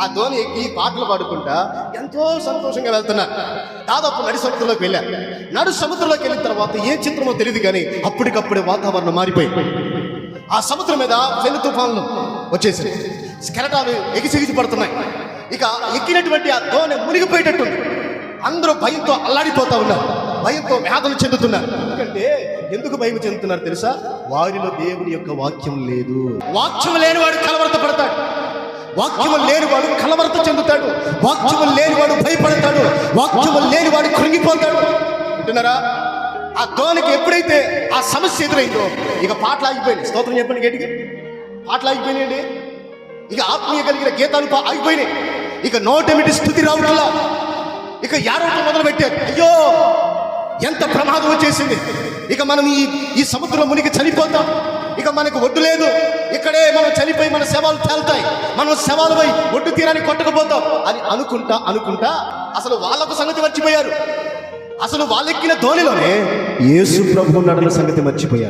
ఆ ధోని ఎక్కి పాటలు పాడుకుంటా ఎంతో సంతోషంగా వెళ్తున్నారు దాదాపు నడి సముద్రంలోకి వెళ్ళారు నడు సముద్రంలోకి వెళ్ళిన తర్వాత ఏ చిత్రమో తెలియదు కానీ అప్పటికప్పుడే వాతావరణం మారిపోయి. ఆ సముద్రం మీద వెలు తుఫాన్లు వచ్చేసాయి కెరటాలు ఎగిసిగిసి పడుతున్నాయి. ఇక ఎక్కినటువంటి ఆ ధోని మునిగిపోయేటట్టుంది. అందరూ భయంతో అల్లాడిపోతూ ఉన్నారు. భయంతో వ్యాధులు చెందుతున్నారు. ఎందుకంటే ఎందుకు భయం చెందుతున్నారు తెలుసా? వారిలో దేవుని యొక్క వాక్యం లేదు. వాక్యం లేనివాడు కలవరత పడతాడు వాక్యము లేనివాడు కలవరత చెందుతాడు. వాక్యము లేనివాడు భయపడతాడు. వాక్యము లేనివాడు కృంగిపోతాడు. వింటున్నారా? ఆ దోనికి ఎప్పుడైతే ఆ సమస్య ఎదురైందో ఇక పాటలు ఆగిపోయినాయి. స్తోత్రం చెప్పండి గట్టిగా. పాటలు ఆగిపోయినాయండి. ఇక ఆత్మీయ కలిగిన గీతాలు ఆగిపోయినాయి. ఇక నోటెమిటి స్థుతి రావడంలా ఇక యారో మొదలు పెట్టారు అయ్యో ఎంత ప్రమాదం వచ్చేసింది. ఇక మనం ఈ ఈ సముద్రం మునిగి చనిపోతాం. ఇక మనకు ఒడ్డు లేదు. ఇక్కడే మనం చనిపోయి మన శవాలు తేలుతాయి. శవాలు పోయి ఒడ్డు తీరాన్ని కొట్టకపోతాం అని అనుకుంటా అనుకుంటా అసలు వాళ్ళకు సంగతి మర్చిపోయారు. అసలు వాళ్ళెక్కిన ధోనిలోనే యేసు ప్రభు నడుల సంగతి మర్చిపోయారు.